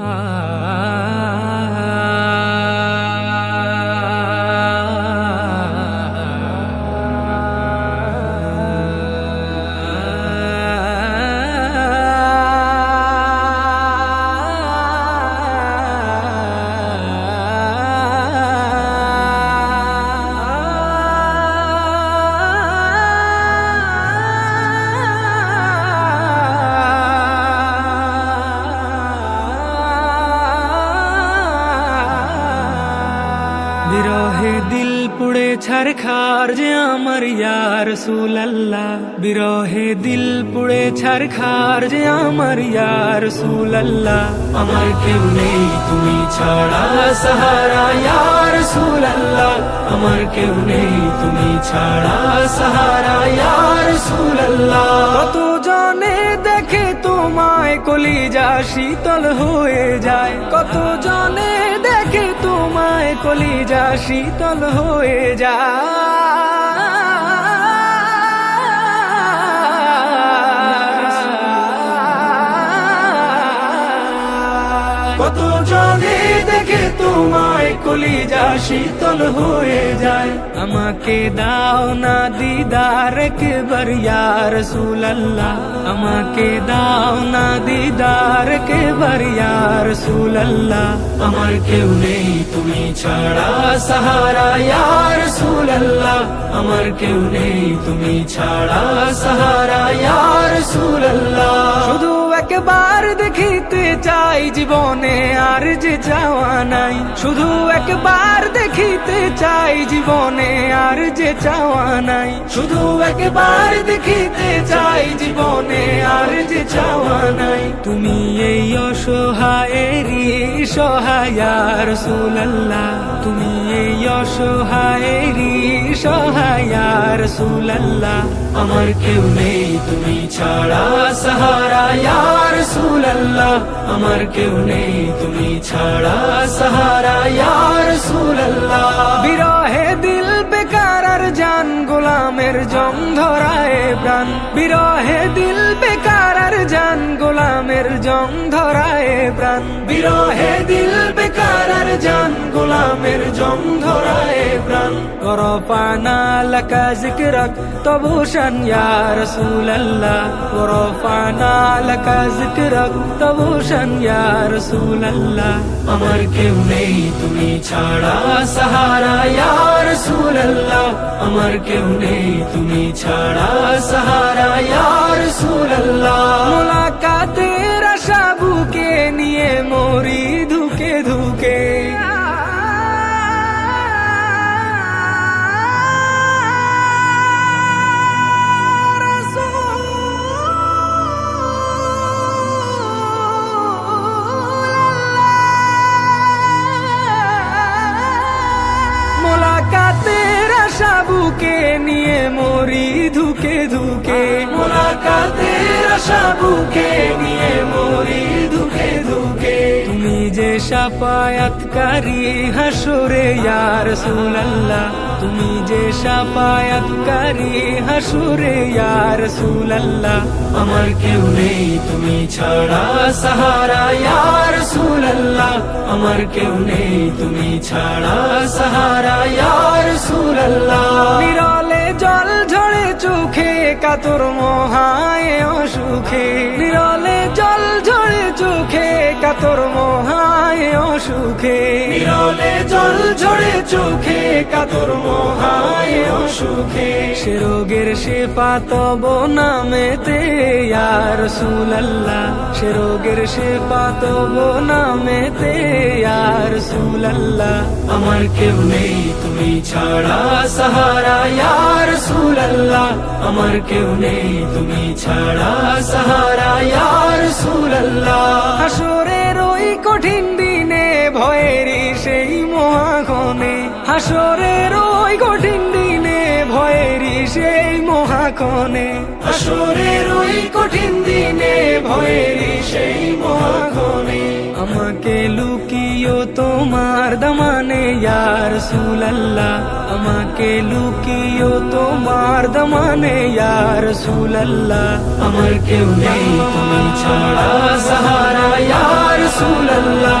বিরহে ছারখার যে আমার ইয়ার সুলাল্লাহ বিরহে দিল পুড়ে ছারখার যে আমার ইয়ার সুলাল্লাহ আমার কেউ নেই, তুমি ছাড়া সাহারা ইয়ার আমার কেউ নেই, তুমি ছাড়া সাহারা ইয়ার সুলাল্লাহ কত জনে দেখে তোমায় কলিজা শীতল হয়ে যায়? কত জনে দেখে তোমায় কলিজা শীতল হয়ে যায়? কত জনে দেখে তোমায় কলিজা শীতল হয়ে যায়। আমাকে দাও না দিদার একবার ইয়ার সুলাল্লাহ আমাকে দাও না দিদার একবার ইয়ার সুলাল্লাহ আমার কেউ নেই তুমি ছাড়া, সাহারা ইয়ার সুলাল্লাহ আমার কেউ নেই তুমি ছাড়া, সাহারা সুলাল্লাহ শুধু একবার দেখিতে চাই জীবনে আর যে চাওয়া নাই। শুধু একবার দেখিতে চাই জীবনে আর যে চাওয়া নাই। শুধু একবার দেখিতে চাই জীবনে আর যে চাওয়া নাই। তুমি এই অসহায়েরই সহায়ার সুলল্লা তুমি এই অসহায়েরই সহায়ার সুলল্লা আমার কেউ নেই, তুমি ছাড়া সাহারায়ার সুলল্লা আমার কেউ নেই, তুমি ছাড়া সাহারায়ার সুলল্লা বিরহে দিল গোলামের জং ধরায় প্রাণ। বিরহে দিল বেকার আর জান, গোলামের জং ধরায় প্রাণ। বিরহে দিল বেকার আর জান, গোলামের জং ধরায় প্রাণ। কর পানা লকা জিক্রক তবু শান ইয়া রাসূলুল্লাহ। কর পানা লকা জিক্রক তবু শান ইয়া রাসূলুল্লাহ। আমার কেউ নেই, তুমি ছাড়া সাহারা রাসূলুল্লাহ আমার কেউ নেই তুমি ছাড়া সাহারা। ইয়া আল্লাহ মুলাকাতের আশা নিয়ে মরি বুকে নিয়ে মরি ধুকে ধুকে। মোলাকাতের আশা বুকে নিয়ে মরি ধুকে ধুকে। তুমি যে সাফায়াতকারী হাসুরে ইয়ার সুলাল্লাহ তুমি যে সাফায়াতকারী হাসুরে ইয়ার সুলাল্লাহ আমার কেউ নেই তুমি ছাড়া সাহারা ইয়ার সুলাল্লাহ আমার কেউ নেই তুমি ছাড়া সাহারা বিরলে জল ঝরে চোখে কাতর মহায় অসুখে। বিরলে জল ঝরে চোখে কাতর মহায় অসুখে বিরলে জল ঝরে চোখে কাতর মহায় অসুখে। সে রোগের সে পাতব নামেতে ইয়ার সুলাল্লাহ সে রোগের সে পাতব নামেতে ইয়ার সুলাল্লাহ আমার কেউ নেই তুমি ছাড়া সাহারা ইয়ার সুলাল্লাহ আমার কেউ নেই তুমি ছাড়া সাহারা ইয়ার হাসরের হাসরের ওই কঠিন দিনে ভয়েরই সেই মহাকনে হাসরের ওই কঠিন দিনে ভয়েরই সেই মহাকনে আমাকে লুকিও তোমার দমানে ইয়ার সুলাল্লাহ আমাকে লুকিও তোমার দমানে ইয়ার সুলাল্লাহ আমার কেউ নেই তুমি ছাড়া সাহারা ইয়ার সুলাল্লাহ